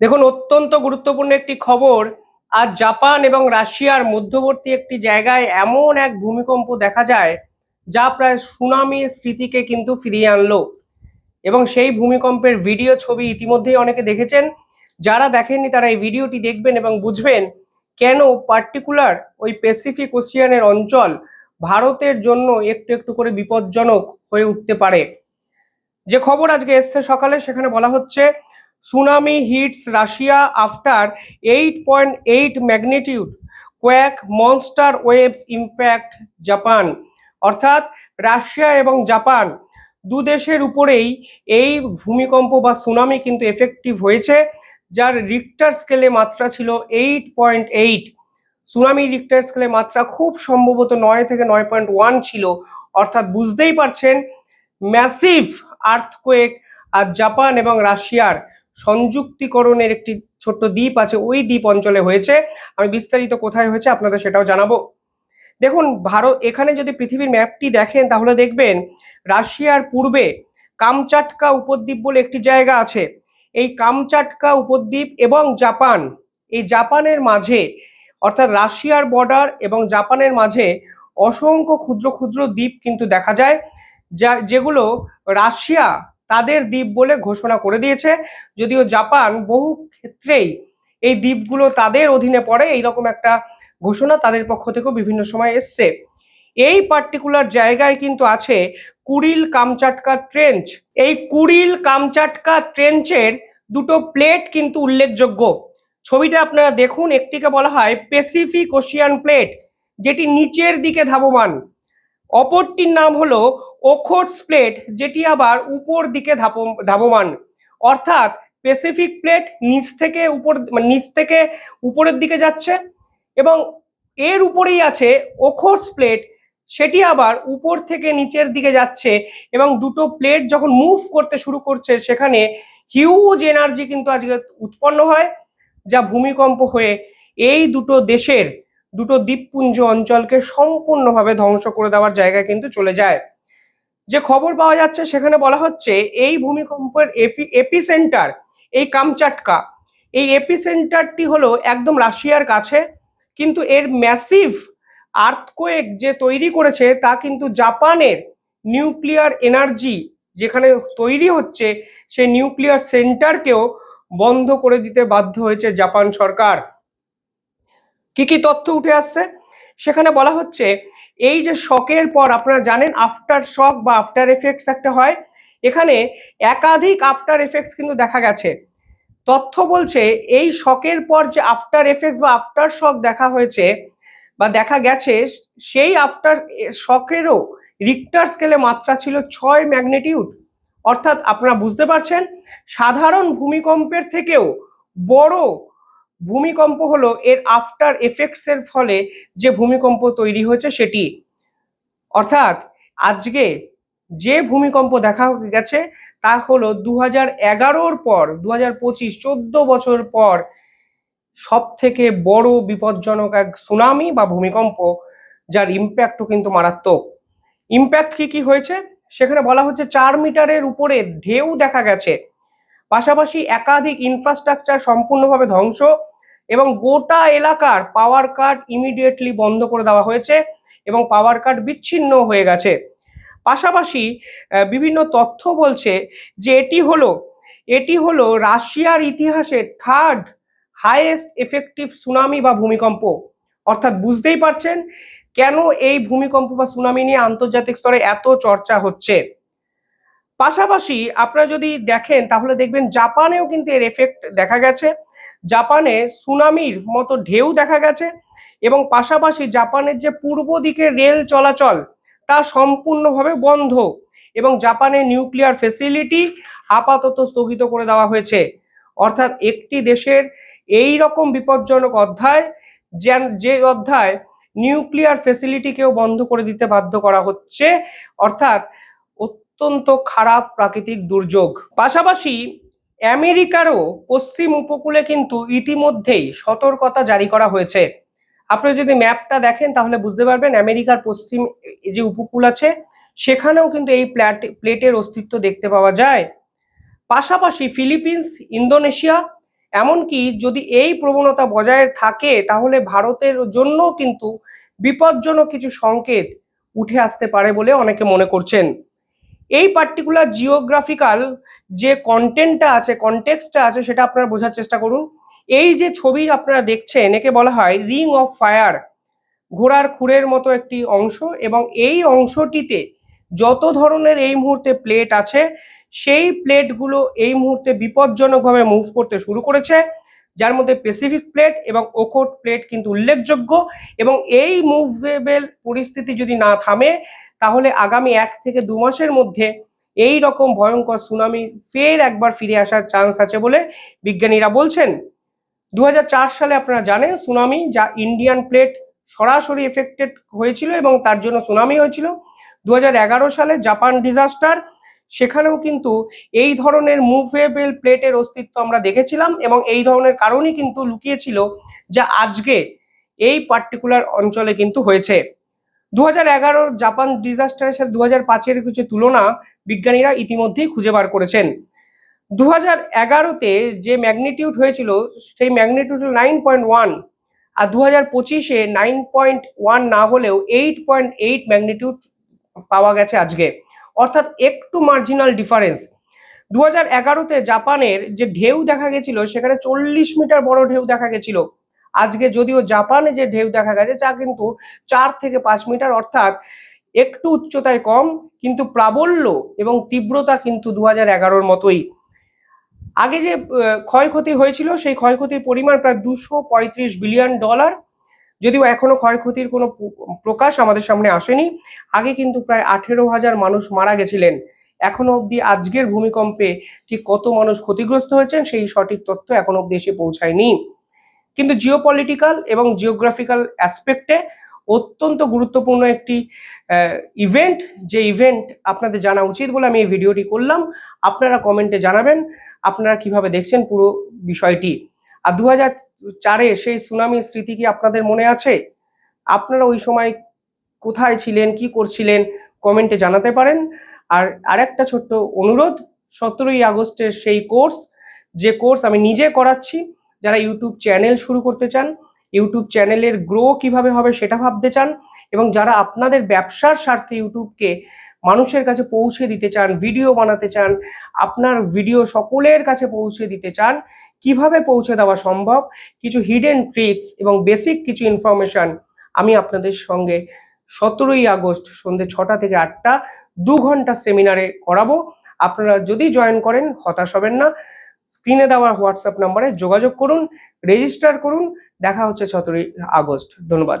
দেখুন, অত্যন্ত গুরুত্বপূর্ণ একটি খবর। আজ জাপান এবং রাশিয়ার মধ্যবর্তী একটি জায়গায় এমন এক ভূমিকম্প দেখা যায়, যা প্রায় সুনামির স্মৃতিকে কিন্তু ফিরিয়ে আনলো। এবং সেই ভূমিকম্পের ভিডিও ছবি ইতিমধ্যেই অনেকে দেখেছেন। যারা দেখেননি, তারা এই ভিডিওটি দেখবেন এবং বুঝবেন কেন পার্টিকুলার ওই প্যাসিফিক ওসিয়ানের অঞ্চল ভারতের জন্য একটু একটু করে বিপজ্জনক হয়ে উঠতে পারে। যে খবর আজকে এসছে সকালে, সেখানে বলা হচ্ছে tsunami hits Russia after eight point eight magnitude quake monster waves impact Japan অর্থাৎ রাশিয়া এবং জাপান দু দেশের উপরেই এই ভূমিকম্প বা সুনামি কিন্তু এফেক্টিভ হয়েছে, যার রিক্টার স্কেলে মাত্রা ছিল eight point eight tsunami Richter স্কেলে মাত্রা খুব সম্ভবত নয় থেকে নয় পয়েন্ট ওয়ান ছিল। অর্থাৎ বুঝতেই পারছেন ম্যাসিভ আর্থকোয়েক আর জাপান এবং রাশিয়ার সংযুক্তিকরণের একটি ছোট্ট দ্বীপ আছে, ওই দ্বীপ অঞ্চলে হয়েছে। আমি বিস্তারিত কোথায় হয়েছে আপনাদের সেটাও জানাব। দেখুন, ভারত, এখানে যদি পৃথিবীর ম্যাপটি দেখেন, তাহলে দেখবেন রাশিয়ার পূর্বে কামচাটকা উপদ্বীপ বলে একটি জায়গা আছে। এই কামচাটকা উপদ্বীপ এবং জাপান, এই জাপানের মাঝে, অর্থাৎ রাশিয়ার বর্ডার এবং জাপানের মাঝে অসংখ্য ক্ষুদ্র ক্ষুদ্র দ্বীপ কিন্তু দেখা যায়, যা, যেগুলো রাশিয়া তাদের দ্বীপ বলে ঘোষণা করে দিয়েছে। যদিও জাপান বহু ক্ষেত্রেই এই দ্বীপগুলো তাদের অধীনে পড়ে, এইরকম একটা ঘোষণা তাদের পক্ষ থেকেও বিভিন্ন সময় এসছে। এই পার্টিকুলার জায়গায় কিন্তু আছে কুড়িল কামচাটকা ট্রেঞ্চ এই কুড়িল কামচাটকা ট্রেঞ্চের দুটো প্লেট কিন্তু উল্লেখযোগ্য। ছবিটা আপনারা দেখুন, একটিকে বলা হয় প্যাসিফিক ওশিয়ান প্লেট যেটি নিচের দিকে ধাবমান। অপরটির নাম হলো ওখোটস প্লেট যেটি আবার উপর দিকে ধাবমান। অর্থাৎ প্যাসিফিক প্লেট নিচ থেকে উপর মানে নিচ থেকে উপরের দিকে যাচ্ছে এবং এর উপরেই আছে ওখোটস প্লেট সেটি আবার উপর থেকে নিচের দিকে যাচ্ছে এবং দুটো প্লেট যখন মুভ করতে শুরু করছে, সেখানে হিউজ এনার্জি কিন্তু আজকে উৎপন্ন হয়, যা ভূমিকম্প হয়ে এই দুটো দেশের দুটো দ্বীপপুঞ্জ অঞ্চলকে সম্পূর্ণভাবে ধ্বংস করে দেওয়ার জায়গায় কিন্তু চলে যায়। যে খবর পাওয়া যাচ্ছে সেখানে বলা হচ্ছে, এই ভূমিকম্পের এপি, এপিসেন্টার, এই কামচাটকা, এই এপিসেন্টারটি হলো একদম রাশিয়ার কাছে, কিন্তু এর ম্যাসিভ আর্থকোয়েক যে তৈরি করেছে তা কিন্তু জাপানের নিউক্লিয়ার এনার্জি যেখানে তৈরি হচ্ছে, সেই নিউক্লিয়ার সেন্টারকেও বন্ধ করে দিতে বাধ্য হয়েছে জাপান সরকার। কি কি তথ্য উঠে আসছে? সেখানে বলা হচ্ছে, এই যে শকের পর আপনারা জানেন আফটার শক বা আফটার এফেক্টস একটা হয়, এখানে একাধিক আফটার এফেক্টস কিন্তু দেখা গেছে। তথ্য বলছে, এই শকের পর যে আফটার এফেক্টস বা আফটার শক দেখা হয়েছে বা দেখা গেছে, সেই আফটার শকেরও রিক্টার স্কেলে মাত্রা ছিল ছয় ম্যাগনিটিউড অর্থাৎ আপনারা বুঝতে পারছেন, সাধারণ ভূমিকম্পের থেকেও বড় ভূমিকম্প হলো এর আফটার এফেক্টস এর ফলে যে ভূমিকম্প তৈরি হয়েছে সেটি। অর্থাৎ আজকে যে ভূমিকম্প দেখা গেছে তা হলো দু হাজার এগারোর পর দু হাজার পঁচিশ, চোদ্দ বছর পর সব থেকে বড় বিপজ্জনক এক সুনামি বা ভূমিকম্প যার ইম্প্যাক্টও কিন্তু মারাত্মক। ইম্প্যাক্ট কি কি হয়েছে? সেখানে বলা হচ্ছে চার মিটারের উপরে ঢেউ দেখা গেছে। পাশাপাশি একাধিক ইনফ্রাস্ট্রাকচার সম্পূর্ণভাবে ধ্বংস। এবং গোটা এলাকার পাওয়ার কাট ইমিডিয়েটলি বন্ধ করে দেওয়া হয়েছে এবং পাওয়ার কাট বিচ্ছিন্ন হয়ে গেছে। পাশাপাশি বিভিন্ন তথ্য বলছে যে এটি হলো এটি হলো রাশিয়ার ইতিহাসে থার্ড হাইয়েস্ট এফেক্টিভ সুনামি বা ভূমিকম্প। অর্থাৎ বুঝতেই পারছেন কেন এই ভূমিকম্প বা সুনামি নিয়ে আন্তর্জাতিক স্তরে এত চর্চা হচ্ছে। পাশাপাশি আপনারা যদি দেখেন, তাহলে দেখবেন জাপানেও কিন্তু এর এফেক্ট দেখা গেছে। জাপানে সুনামির মতো ঢেউ দেখা গেছে এবং পাশাপাশি জাপানের যে পূর্ব দিকে রেল চলাচল, তা সম্পূর্ণভাবে বন্ধ এবং জাপানের নিউক্লিয়ার ফেসিলিটি আপাতত স্থগিত করে দেওয়া হয়েছে। অর্থাৎ একটি দেশের এই রকম বিপজ্জনক অধ্যায়, যেন- যে অধ্যায় নিউক্লিয়ার ফেসিলিটিকেও বন্ধ করে দিতে বাধ্য করা হচ্ছে, অর্থাৎ অত্যন্ত খারাপ প্রাকৃতিক দুর্যোগ। পাশাপাশি আমেরিকারও পশ্চিম উপকূলে কিন্তু ইতিমধ্যেই সতর্কতা জারি করা হয়েছে। আপনি যদি ম্যাপটা দেখেন তাহলে বুঝতে পারবেন আমেরিকার পশ্চিম যে উপকূল আছে, সেখানেও কিন্তু এই প্ল্যাট, প্লেটের অস্তিত্ব দেখতে পাওয়া যায়। পাশাপাশি ফিলিপিন্স, ইন্দোনেশিয়া, এমনকি যদি এই প্রবণতা বজায় থাকে তাহলে ভারতের জন্য কিন্তু বিপজ্জনক কিছু সংকেত উঠে আসতে পারে বলে অনেকে মনে করছেন। এই পার্টিকুলার জিওগ্রাফিক্যাল যে কন্টেন্টটা আছে কনটেক্সটটা আছে, সেটা আপনারা বোঝার চেষ্টা করুন। এই যে ছবি আপনারা দেখছেন, একে বলা হয় রিং অফ ফায়ার ঘোড়ার খুরের মতো একটি অংশ এবং এই অংশটিতে যত ধরনের এই মুহূর্তে প্লেট আছে, সেই প্লেটগুলো এই মুহূর্তে বিপজ্জনকভাবে মুভ করতে শুরু করেছে। যার মধ্যে প্যাসিফিক প্লেট এবং ওকোট প্লেট কিন্তু উল্লেখযোগ্য এবং এই মুভেবেল পরিস্থিতি যদি না থামে তাহলে আগামী এক থেকে দু মাসের মধ্যে এই রকম ভয়ঙ্কর সুনামি ফের একবার ফিরে আসার চান্স আছে বলে বিজ্ঞানীরা বলছেন। দু হাজার চার সালে আপনারা জানেন সুনামি যা ইন্ডিয়ান প্লেট সরাসরি এফেক্টেড হয়েছিল এবং তার জন্য সুনামি হয়েছিল। দু হাজার এগারো সালে জাপান ডিজাস্টার সেখানেও কিন্তু এই ধরনের মুভেবল প্লেটের অস্তিত্ব আমরা দেখেছিলাম এবং এই ধরনের কারণই কিন্তু লুকিয়েছিল যা আজকে এই পার্টিকুলার অঞ্চলে কিন্তু হয়েছে। দু জাপান ডিজাস্টারের সাথে দু হাজার পাঁচের কিছু তুলনা বিজ্ঞানীরা ইতিমধ্যেই খুঁজে বার করেছেন। দু হাজার এগারোতে যে ম্যাগনিটিউড হয়েছিল, সেই ম্যাগনিটিউড নাইন পয়েন্ট ওয়ান আর দু হাজার পঁচিশে নাইন পয়েন্ট ওয়ান না হলেও এইট পয়েন্ট এইট ম্যাগনিটিউড পাওয়া গেছে আজকে। অর্থাৎ একটু মার্জিনাল ডিফারেন্স। দু হাজার এগারোতে জাপানের যে ঢেউ দেখা গেছিল, সেখানে চল্লিশ মিটার বড় ঢেউ দেখা গেছিল। আজকে যদিও জাপানে যে ঢেউ দেখা গেছে যা কিন্তু চার থেকে পাঁচ মিটার, অর্থাৎ একটু উচ্চতায় কম, কিন্তু প্রাবল্য এবং তীব্রতা কিন্তু দু হাজার এগারোর মতোই। আগে যে ক্ষয়ক্ষতি হয়েছিল, সেই ক্ষয়ক্ষতির পরিমাণ প্রায় দুশো পঁয়ত্রিশ বিলিয়ন ডলার। যদিও এখনও ক্ষয়ক্ষতির কোনো প্র- প্রকাশ আমাদের সামনে আসেনি, আগে কিন্তু প্রায় আঠেরো হাজার মানুষ মারা গেছিলেন। এখনও অবধি আজকের ভূমিকম্পে ঠিক কত মানুষ ক্ষতিগ্রস্ত হয়েছেন, সেই সঠিক তথ্য এখনও অবধি এসে পৌঁছায়নি। কিন্তু জিওপলিটিক্যাল এবং জিওগ্রাফিক্যাল অ্যাসপেক্টে অত্যন্ত গুরুত্বপূর্ণ একটি ইভেন্ট যে ইভেন্ট আপনাদের জানা উচিত বলে আমি এই ভিডিওটি করলাম। আপনারা কমেন্টে জানাবেন, আপনারা কীভাবে দেখছেন পুরো বিষয়টি। আর দু চারে সেই সুনামির স্মৃতি কি আপনাদের মনে আছে? আপনারা ওই সময় কোথায় ছিলেন, কি করছিলেন কমেন্টে জানাতে পারেন। আর আরেকটা ছোট্ট অনুরোধ, সতেরোই আগস্টের সেই কোর্স যে কোর্স আমি নিজে করাচ্ছি যারা ইউটিউব চ্যানেল শুরু করতে চান ইউটিউব চ্যানেলের গ্রো কীভাবে হবে সেটা ভাবতে চান এবং যারা আপনাদের ব্যবসার স্বার্থে ইউটিউবকে মানুষের কাছে পৌঁছে দিতে চান ভিডিও বানাতে চান, আপনার ভিডিও সকলের কাছে পৌঁছে দিতে চান, কীভাবে পৌঁছে দেওয়া সম্ভব? কিছু হিডেন ট্রিক্স এবং বেসিক কিছু ইনফরমেশন আমি আপনাদের সঙ্গে সতেরোই আগস্ট সন্ধ্যে ছটা থেকে আটটা দু ঘণ্টা সেমিনারে করাবো। আপনারা যদি জয়েন করেন, হতাশ হবেন না। স্ক্রিনে দেওয়া হোয়াটসঅ্যাপ নাম্বারে যোগাযোগ করুন রেজিস্টার করুন। দেখা হচ্ছে সতেরোই আগস্ট। ধন্যবাদ।